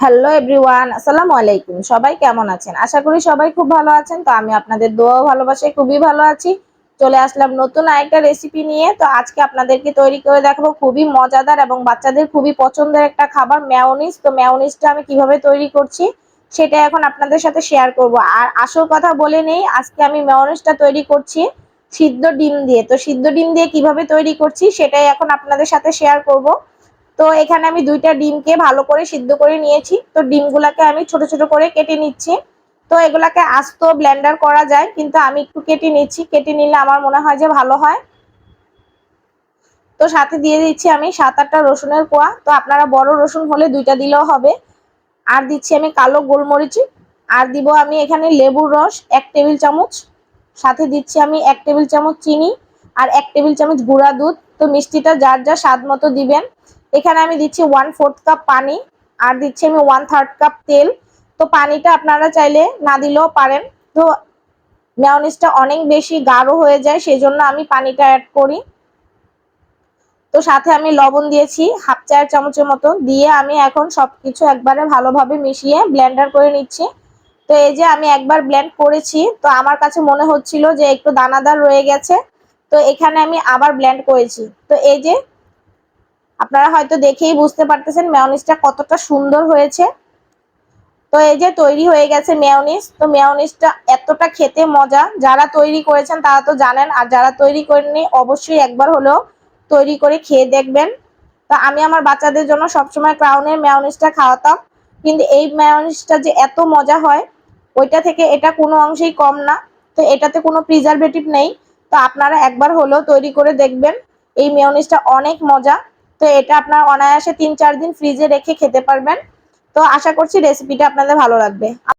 Hello everyone, আসসালামু আলাইকুম। সবাই কেমন আছেন? আশা করি সবাই খুব ভালো আছেন। তো আমি আপনাদের দোয়া ভালোবাসায় খুবই ভালো আছি। চলে আসলাম নতুন আরেকটা রেসিপি নিয়ে। তো আজকে আপনাদেরকে তৈরি করে দেখাবো খুবই মজাদার এবং বাচ্চাদের খুবই পছন্দের একটা খাবার ম্যাওনিজ তো ম্যাওনিজটা আমি কীভাবে তৈরি করছি সেটা এখন আপনাদের সাথে শেয়ার করব। আর আসল কথা বলে নেই, আজকে আমি ম্যাওনিজটা তৈরি করছি সিদ্ধ ডিম দিয়ে। তো সিদ্ধ ডিম দিয়ে কীভাবে তৈরি করছি সেটাই এখন আপনাদের সাথে শেয়ার করব। তো এখানে আমি দুইটা ডিমকে ভালো করে সিদ্ধ করে নিয়েছি। তো ডিমগুলাকে আমি ছোট ছোট করে কেটে নিচ্ছি। তো এগুলাকে আস্ত ব্লেন্ডার করা যায়, কিন্তু আমি একটু কেটে নিচ্ছি। কেটে নিলে আমার মনে হয় যে ভালো হয়। তো সাথে দিয়ে দিচ্ছি আমি সাত আটটা রসুনের কোয়া। তো আপনারা বড় রসুন হলে দুইটা দিলেও হবে। আর দিচ্ছি আমি কালো গোলমরিচ। আর দিব আমি এখানে লেবুর রস, এক টেবিল চামচ। সাথে দিচ্ছি আমি এক টেবিল চামচ চিনি। আর এক টেবিল চামচ গুঁড়া দুধ। তো মিষ্টিটা যার যা স্বাদ মতো দিবেন। এখানে আমি দিচ্ছি ওয়ান ফোর্থ কাপ পানি, আর দিচ্ছি আমি ওয়ান থার্ড কাপ তেল। তো পানিটা আপনারা চাইলে না দিলেও পারেন। তো মেয়নিজটা অনেক বেশি গাঢ় হয়ে যায় সেই জন্য আমি পানিটা অ্যাড করি। তো সাথে আমি লবণ দিয়েছি, হাফ চার চামচের মতো। দিয়ে আমি এখন সবকিছু একবারে ভালোভাবে মিশিয়ে ব্লেন্ডার করে নিচ্ছি। তো এই যে আমি একবার ব্লেন্ড করেছি, তো আমার কাছে মনে হচ্ছিল যে একটু দানাদার রয়ে গেছে। তো এখানে আমি আবার ব্লেন্ড করেছি। তো এই যে আপনারা হয়তো দেখেই বুঝতে পারতেছেন মেয়নিজটা কতটা সুন্দর হয়েছে। তো এই যে তৈরি হয়ে গেছে মেয়নিজ তো মেয়নিজটা এতটা খেতে মজা। যারা তৈরি করেছেন তারা তো জানেন, আর যারা তৈরি করেননি অবশ্যই একবার হলেও তৈরি করে খেয়ে দেখবেন। তো আমি আমার বাচ্চাদের জন্য সবসময় ক্রাউনের মেয়নিজটা খাওয়াতাম। কিন্তু এই মেয়নিজটা যে এত মজা হয়, ওইটা থেকে এটা কোনো অংশেই কম না। তো এটাতে কোনো প্রিজারভেটিভ নেই। তো আপনারা একবার হলেও তৈরি করে দেখবেন। এই মেয়নিজটা অনেক মজা। তো এটা আপনার অনায়াসে তিন চার দিন ফ্রিজে রেখে খেতে পারবেন। তো আশা করছি রেসিপিটা আপনাদের ভালো লাগবে।